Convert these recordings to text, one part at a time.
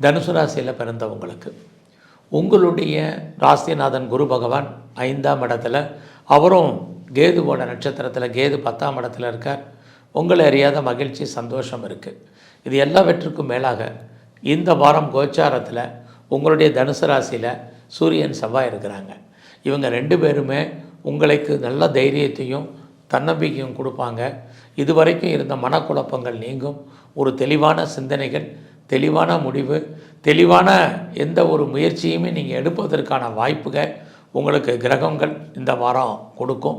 தனுசு ராசியில் பிறந்தவங்களுக்கு உங்களுடைய ராசிநாதன் குரு பகவான் ஐந்தாம் இடத்துல அவரும் கேதுவோட நட்சத்திரத்தில் கேது பத்தாம் இடத்துல இருக்கார். உங்களை அறியாத மகிழ்ச்சி சந்தோஷம் இருக்குது இது எல்லாவற்றுக்கும் மேலாக இந்த வாரம் கோச்சாரத்தில் உங்களுடைய தனுசு ராசியில் சூரியன் செவ்வாய் இருக்கிறாங்க. இவங்க ரெண்டு பேருமே உங்களுக்கு நல்ல தைரியத்தையும் தன்னம்பிக்கையும் கொடுப்பாங்க. இதுவரைக்கும் இருந்த மனக்குழப்பங்கள் நீங்கும். ஒரு தெளிவான சிந்தனைகள் தெளிவான முடிவு தெளிவான எந்த ஒரு முயற்சியுமே நீங்கள் எடுப்பதற்கான வாய்ப்புகள் உங்களுக்கு கிரகங்கள் இந்த வாரம் கொடுக்கும்.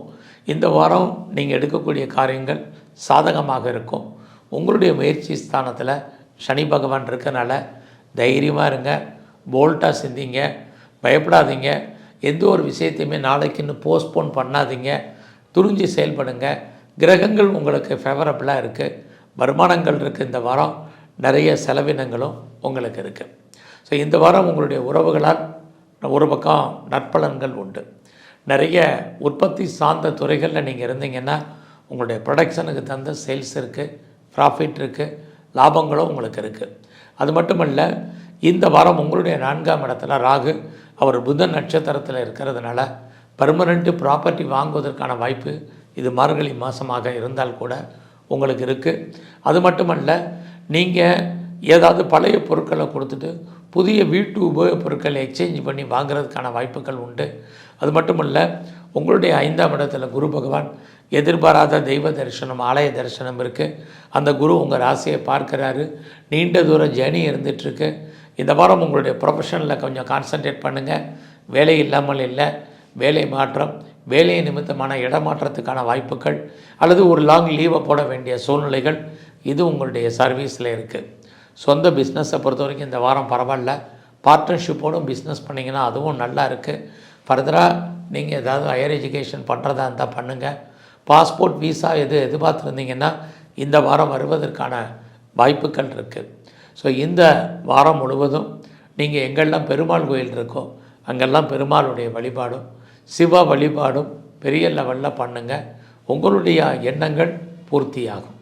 இந்த வாரம் நீங்கள் எடுக்கக்கூடிய காரியங்கள் சாதகமாக இருக்கும். உங்களுடைய முயற்சி ஸ்தானத்தில் சனி பகவான் இருக்கனால தைரியமாக இருங்க போல்ட்டாக சிந்திங்க பயப்படாதீங்க. எந்த ஒரு விஷயத்தையுமே நாளைக்குன்னு போஸ்ட்போன் பண்ணாதீங்க. துணிஞ்சு செயல்படுங்க. கிரகங்கள் உங்களுக்கு ஃபேவரபுளாக இருக்குது வருமானங்கள் இருக்குது இந்த வாரம். நிறைய செலவினங்களும் உங்களுக்கு இருக்குது ஸோ இந்த வாரம் உங்களுடைய உறவுகளால் ஒரு பக்கம் நற்பலன்கள் உண்டு. நிறைய உற்பத்தி சார்ந்த துறைகளில் நீங்கள் இருந்தீங்கன்னா உங்களுடைய ப்ரொடக்ஷனுக்கு தகுந்த சேல்ஸ் இருக்குது ப்ராஃபிட் இருக்குது லாபங்களும் உங்களுக்கு இருக்குது அது மட்டுமல்ல இந்த வாரம் உங்களுடைய நான்காம் இடத்துல ராகு அவர் புதன் நட்சத்திரத்தில் இருக்கிறதுனால பர்மனெண்ட்டு ப்ராப்பர்ட்டி வாங்குவதற்கான வாய்ப்பு இது மார்கழி மாதமாக இருந்தால் கூட உங்களுக்கு இருக்குது அது மட்டுமல்ல நீங்கள் ஏதாவது பழைய பொருட்களை கொடுத்துட்டு புதிய வீட்டு உபயோகப் பொருட்களை எக்ஸ்சேஞ்ச் பண்ணி வாங்குறதுக்கான வாய்ப்புகள் உண்டு. அது மட்டுமல்ல உங்களுடைய ஐந்தாம் இடத்துல குரு பகவான் எதிர்பாராத தெய்வ தரிசனம் ஆலய தரிசனம் இருக்குது அந்த குரு உங்கள் ராசியை பார்க்குறாரு. நீண்ட தூர ஜேர்னி இருந்துகிட்ருக்கு இந்த வாரம் உங்களுடைய ப்ரொஃபஷனில் கொஞ்சம் கான்சன்ட்ரேட் பண்ணுங்கள் வேலை இல்லாமல் இல்லை வேலை மாற்றம் வேலை நிமித்தமான இடமாற்றத்துக்கான வாய்ப்புகள் அல்லது ஒரு லாங் லீவை போட வேண்டிய சூழ்நிலைகள் இது உங்களுடைய சர்வீஸில் இருக்குது சொந்த பிஸ்னஸை பொறுத்த வரைக்கும் இந்த வாரம் பரவாயில்ல. பார்ட்னர்ஷிப்போடும் பிஸ்னஸ் பண்ணிங்கன்னா அதுவும் நல்லா இருக்குது ஃபர்தராக நீங்கள் ஏதாவது ஹையர் எஜுகேஷன் பண்ணுறதா இருந்தால் பண்ணுங்கள் பாஸ்போர்ட் விசா எது எதிர்பார்த்துருந்தீங்கன்னா இந்த வாரம் வருவதற்கான வாய்ப்புகள் இருக்குது ஸோ இந்த வாரம் முழுவதும் நீங்கள் எங்கெல்லாம் பெருமாள் கோயில் இருக்கோ அங்கெல்லாம் பெருமாளுடைய வழிபாடும் சிவ வழிபாடும் பெரிய லெவலில் பண்ணுங்கள் உங்களுடைய எண்ணங்கள் பூர்த்தியாகும்.